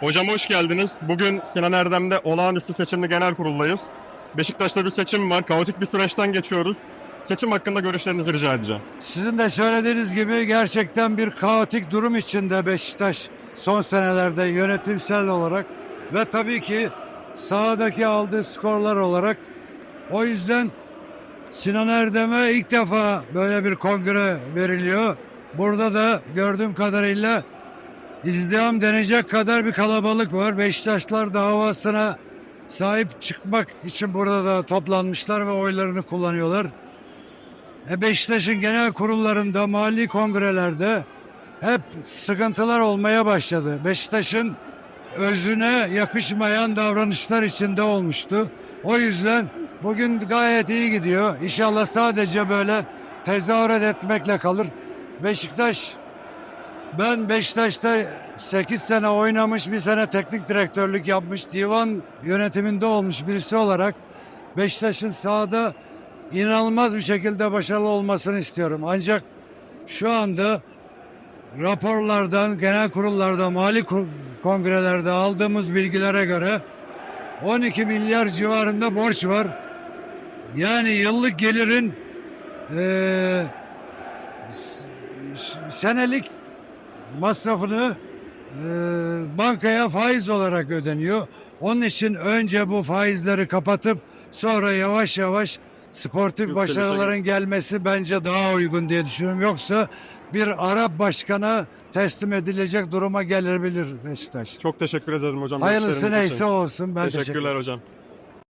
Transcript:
Hocam hoş geldiniz. Bugün Sinan Erdem'de olağanüstü seçimli genel kuruldayız. Beşiktaş'ta bir seçim var. Kaotik bir süreçten geçiyoruz. Seçim hakkında görüşlerinizi rica edeceğim. Sizin de söylediğiniz gibi gerçekten bir kaotik durum içinde Beşiktaş son senelerde yönetimsel olarak ve tabii ki sahadaki aldığı skorlar olarak o yüzden Sinan Erdem'e ilk defa böyle bir kongre veriliyor. Burada da gördüğüm kadarıyla izdiham denecek kadar bir kalabalık var. Beşiktaşlar davasına sahip çıkmak için burada da toplanmışlar ve oylarını kullanıyorlar. E Beşiktaş'ın genel kurullarında, mali kongrelerde hep sıkıntılar olmaya başladı. Beşiktaş'ın özüne yakışmayan davranışlar içinde olmuştu. O yüzden bugün gayet iyi gidiyor. İnşallah sadece böyle tezahürat etmekle kalır. Beşiktaş ben Beşiktaş'ta 8 sene oynamış, bir sene teknik direktörlük yapmış, divan yönetiminde olmuş birisi olarak Beşiktaş'ın sahada inanılmaz bir şekilde başarılı olmasını istiyorum. Ancak şu anda raporlardan, genel kurullarda, mali kongrelerde aldığımız bilgilere göre 12 milyar civarında borç var. Yani yıllık gelirin s- senelik masrafını eee, bankaya faiz olarak ödeniyor. Onun için önce bu faizleri kapatıp sonra yavaş yavaş sportif Yükselişe başarıların gelmesi bence daha uygun diye düşünüyorum. Yoksa bir Arap başkana teslim edilecek duruma gelebilir Beşiktaş. Çok teşekkür ederim hocam. Hayırlısı için. neyse olsun. Ben teşekkür Teşekkürler hocam.